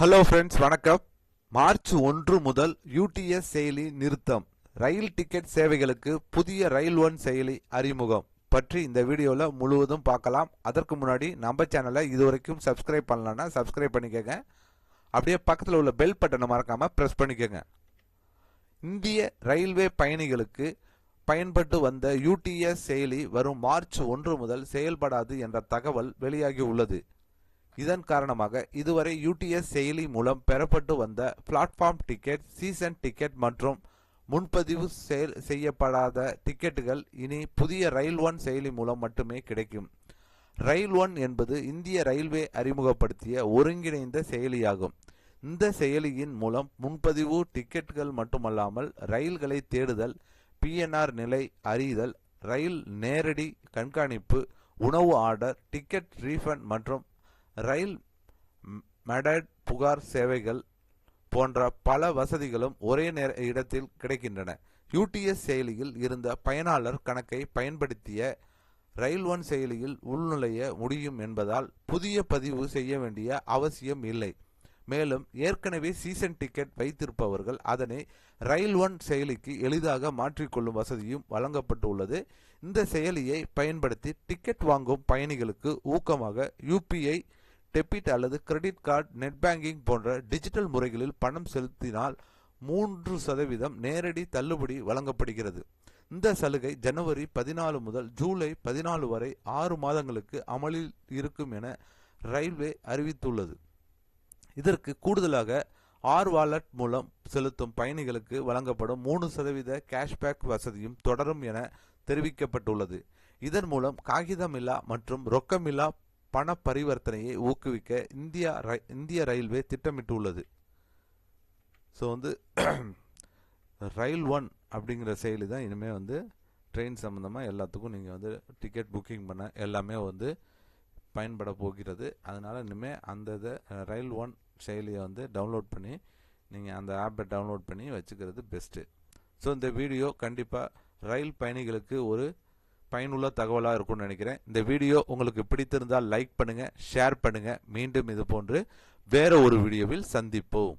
Hello friends வணக்கம். March ஒன்று முதல் யூடிஎஸ் செயலி நிறுத்தம். ரயில் டிக்கெட் சேவைகளுக்கு புதிய ரயில் ஒன் செயலி அறிமுகம். பற்றி இந்த வீடியோவில் முழுவதும் பார்க்கலாம். அதற்கு முன்னாடி நம்ம சேனலை இதுவரைக்கும் சப்ஸ்கிரைப் பண்ணலன்னா சப்ஸ்கிரைப் பண்ணிக்கோங்க. அப்படியே பக்கத்தில் உள்ள பெல் பட்டனை மறக்காமல் ப்ரெஸ் பண்ணிக்கோங்க. இந்திய ரயில்வே பயணிகளுக்கு பயன்பட்டு வந்த யூடிஎஸ் செயலி வரும் மார்ச் ஒன்று முதல் செயல்படாது என்ற தகவல் வெளியாகி உள்ளது. இதன் காரணமாக இதுவரை யூடிஎஸ் செயலி மூலம் பெறப்பட்டு வந்த பிளாட்ஃபார்ம் டிக்கெட் சீசன் டிக்கெட் மற்றும் முன்பதிவு செயல் செய்யப்படாத டிக்கெட்டுகள் இனி புதிய ரயில் ஒன் செயலி மூலம் மட்டுமே கிடைக்கும். ரயில் ஒன் என்பது இந்திய ரயில்வே அறிமுகப்படுத்திய ஒருங்கிணைந்த செயலியாகும். இந்த செயலியின் மூலம் முன்பதிவு டிக்கெட்டுகள் மட்டுமல்லாமல் ரயில்களை தேடுதல் பிஎன்ஆர் நிலை அறிதல் ரயில் நேரடி கண்காணிப்பு உணவு ஆர்டர் டிக்கெட் ரீஃபண்ட் மற்றும் ரயில் மெடட் புகார் சேவைகள் போன்ற பல வசதிகளும் ஒரே நேர இடத்தில் கிடைக்கின்றன. யூடிஎஸ் செயலியில் இருந்த பயனாளர் கணக்கை பயன்படுத்திய ரயில் ஒன் செயலியில் உள்நுழைய முடியும் என்பதால் புதிய பதிவு செய்ய வேண்டிய அவசியம் இல்லை. மேலும் ஏற்கனவே சீசன் டிக்கெட் வைத்திருப்பவர்கள் அதனை ரயில் ஒன் செயலிக்கு எளிதாக மாற்றிக்கொள்ளும் வசதியும் வழங்கப்பட்டுள்ளது. இந்த செயலியை பயன்படுத்தி டிக்கெட் வாங்கும் பயணிகளுக்கு ஊக்கமாக யூபிஐ டெபிட் அல்லது கிரெடிட் கார்டு நெட் பேங்கிங் போன்ற டிஜிட்டல் முறைகளில் பணம் செலுத்தினால் மூன்று சதவீதம் நேரடி தள்ளுபடி வழங்கப்படுகிறது. இந்த சலுகை ஜனவரி பதினாலு முதல் ஜூலை பதினாலு வரை ஆறு மாதங்களுக்கு அமலில் இருக்கும் என ரயில்வே அறிவித்துள்ளது. இதற்கு கூடுதலாக ஆர் வாலட் மூலம் செலுத்தும் பயணிகளுக்கு வழங்கப்படும் மூணு சதவீத கேஷ்பேக் வசதியும் தொடரும் என தெரிவிக்கப்பட்டுள்ளது. இதன் மூலம் காகிதமில்லா மற்றும் ரொக்கமில்லா பண பரிவர்த்தனையை ஊக்குவிக்க இந்தியா இந்திய ரயில்வே திட்டமிட்டுள்ளது. ஸோ வந்து ரயில் ஒன் அப்படிங்கிற செயலி தான். இனிமேல் வந்து ட்ரெயின் சம்மந்தமாக எல்லாத்துக்கும் நீங்கள் வந்து டிக்கெட் புக்கிங் பண்ண எல்லாமே வந்து பயன்பட போகிறது. அதனால் இனிமேல் அந்த இதை ரயில் ஒன் செயலியை வந்து டவுன்லோட் பண்ணி நீங்கள் அந்த ஆப்பை டவுன்லோட் பண்ணி வச்சுக்கிறது பெஸ்ட்டு ஸோ இந்த வீடியோ கண்டிப்பாக ரயில் பயணிகளுக்கு ஒரு பயனுள்ள தகவலாக இருக்கும்னு நினைக்கிறேன். இந்த வீடியோ உங்களுக்கு பிடித்திருந்தால் லைக் பண்ணுங்கள் ஷேர் பண்ணுங்கள் மீண்டும் இது போன்று வேற ஒரு வீடியோவில் சந்திப்போம்.